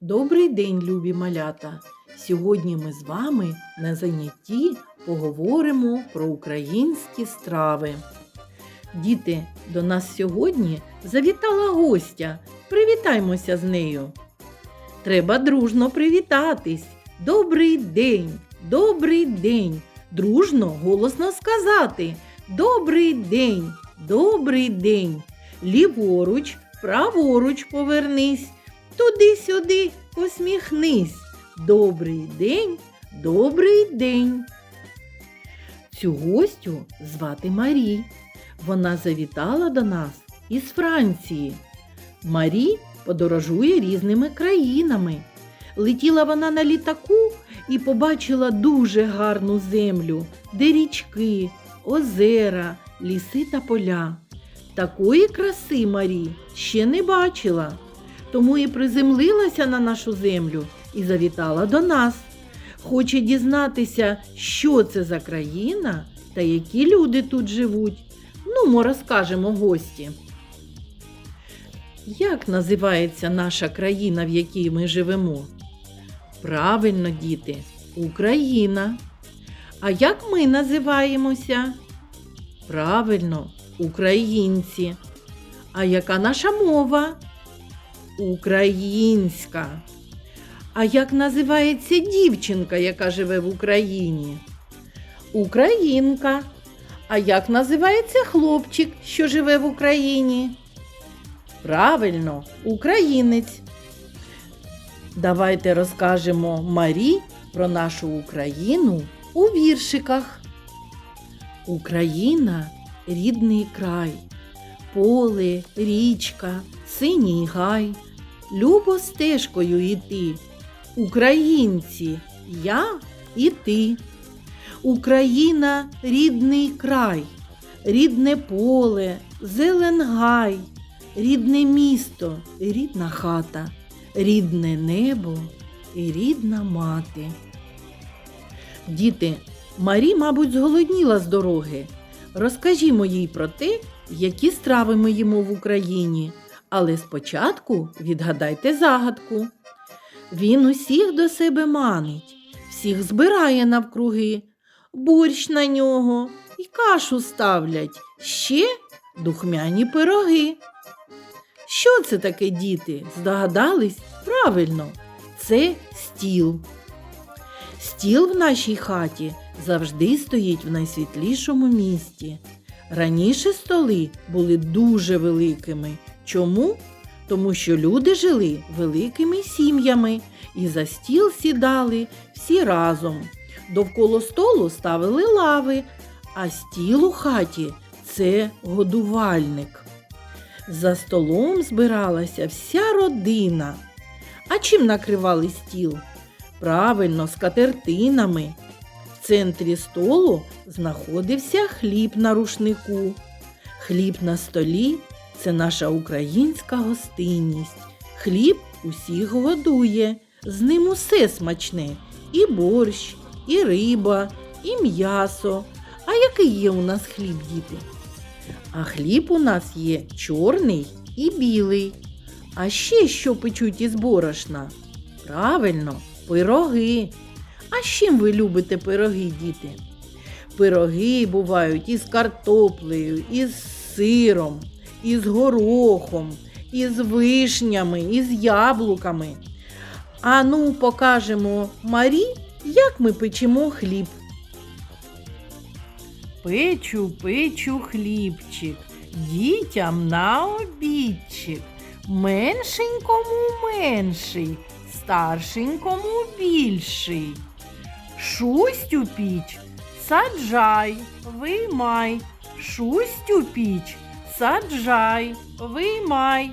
Добрий день, любі малята! Сьогодні ми з вами на занятті поговоримо про українські страви. Діти, до нас сьогодні завітала гостя. Привітаймося з нею. Треба дружно привітатись. Добрий день, добрий день. Дружно голосно сказати. Добрий день, добрий день. Ліворуч, праворуч повернись. Туди-сюди посміхнись. Добрий день, добрий день. Цю гостю звати Марі. Вона завітала до нас із Франції. Марі подорожує різними країнами. Летіла вона на літаку і побачила дуже гарну землю, де річки, озера, ліси та поля. Такої краси Марі ще не бачила тому і приземлилася на нашу землю і завітала до нас. Хоче дізнатися, що це за країна та які люди тут живуть. Ну, ми розкажемо гості. Як називається наша країна, в якій ми живемо? Правильно, діти, Україна. А як ми називаємося? Правильно, українці. А яка наша мова? Українська. А як називається дівчинка, яка живе в Україні? Українка. А як називається хлопчик, що живе в Україні? Правильно, українець. Давайте розкажемо Марі про нашу Україну у віршиках. Україна рідний край, поле, річка, синій гай. Любо стежкою йти. Українці, я і ти. Україна рідний край, рідне поле, зелен гай, рідне місто, рідна хата, рідне небо і рідна мати. Діти, Марі, мабуть, зголодніла з дороги. Розкажімо їй про те, які страви ми їмо в Україні. Але спочатку відгадайте загадку. Він усіх до себе манить, всіх збирає навкруги, борщ на нього і кашу ставлять, ще духмяні пироги. Що це таке, діти? Здогадались? Правильно, це стіл. Стіл в нашій хаті завжди стоїть в найсвітлішому місті. Раніше столи були дуже великими. Чому? Тому що люди жили великими сім'ями і за стіл сідали всі разом. Довкола столу ставили лави, а стіл у хаті це годувальник. За столом збиралася вся родина. А чим накривали стіл? Правильно, скатертинами. В центрі столу знаходився хліб на рушнику. Хліб на столі це наша українська гостинність. Хліб усіх годує, з ним усе смачне і борщ, і риба, і м'ясо. А який є у нас хліб, діти? А хліб у нас є чорний і білий. А ще що печуть із борошна? Правильно, пироги. А з чим ви любите пироги, діти? Пироги бувають із картоплею, із сиром, із горохом, із вишнями, із яблуками. А ну покажемо Марі, як ми печемо хліб. Печу, печу хлібчик, дітям на обідчик. Меншенькому менший, старшенькому більший. Шусть у піч, саджай, виймай, шусть у піч, саджай, виймай.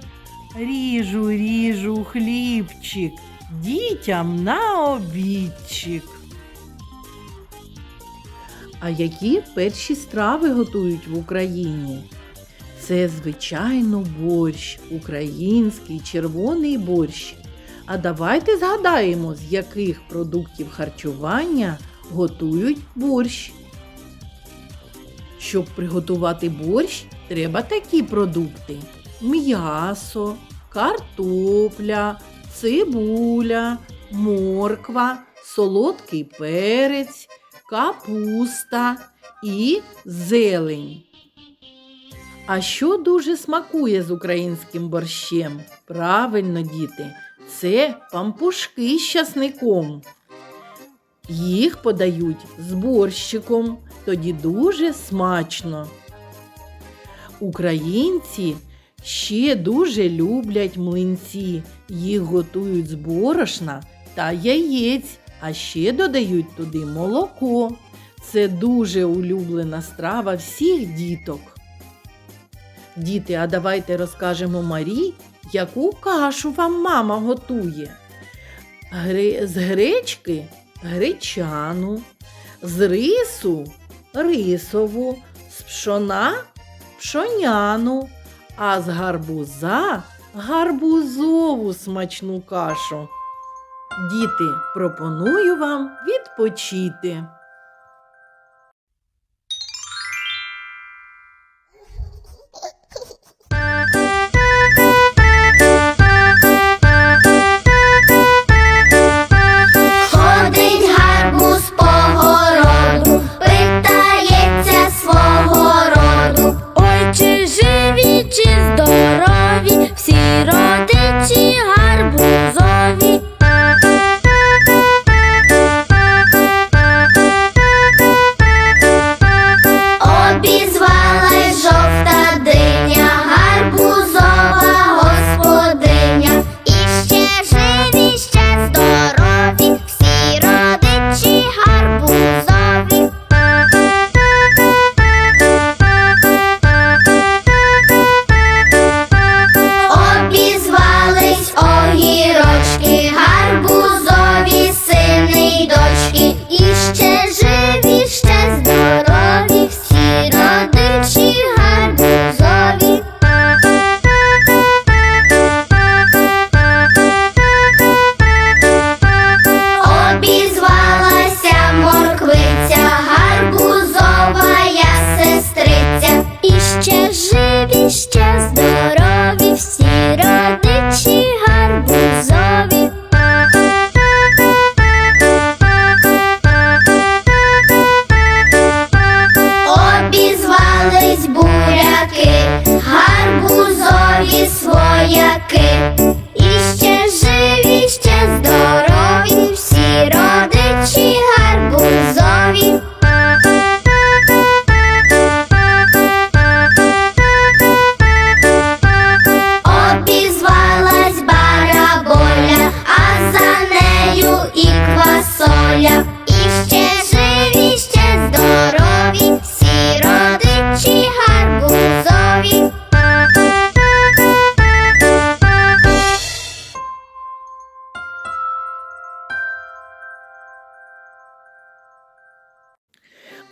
Ріжу, ріжу хлібчик, дітям на обідчик. А які перші страви готують в Україні? Це, звичайно, борщ, український червоний борщ. А давайте згадаємо, з яких продуктів харчування готують борщ. Щоб приготувати борщ, треба такі продукти: м'ясо, картопля, цибуля, морква, солодкий перець, капуста і зелень. А що дуже смакує з українським борщем? Правильно, діти, це пампушки з часником. Їх подають з борщиком, тоді дуже смачно. Українці ще дуже люблять млинці. Їх готують з борошна та яєць, а ще додають туди молоко. Це дуже улюблена страва всіх діток. Діти, а давайте розкажемо Марі, яку кашу вам мама готує. З гречки гречану, з рису рисову, з пшона пшоняну, а з гарбуза гарбузову смачну кашу. Діти, пропоную вам відпочити.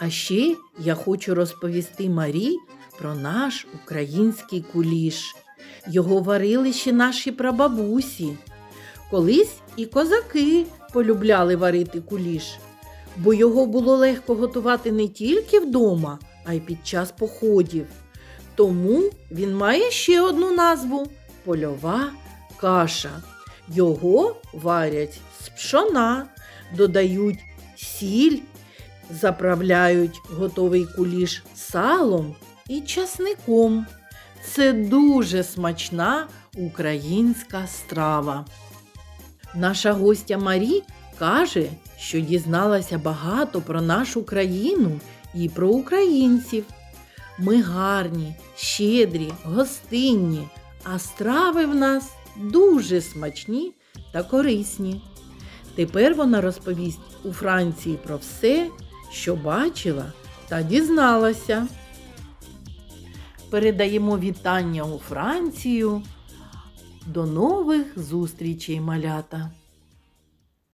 А ще я хочу розповісти Марі про наш український куліш. Його варили ще наші прабабусі. Колись і козаки полюбляли варити куліш, бо його було легко готувати не тільки вдома, а й під час походів. Тому він має ще одну назву польова каша. Його варять з пшона, додають сіль заправляють готовий куліш салом і часником. Це дуже смачна українська страва. Наша гостя Марі каже, що дізналася багато про нашу країну і про українців. Ми гарні, щедрі, гостинні, а страви в нас дуже смачні та корисні. Тепер вона розповість у Франції про все, що бачила та дізналася. Передаємо вітання у Францію. До нових зустрічей, малята!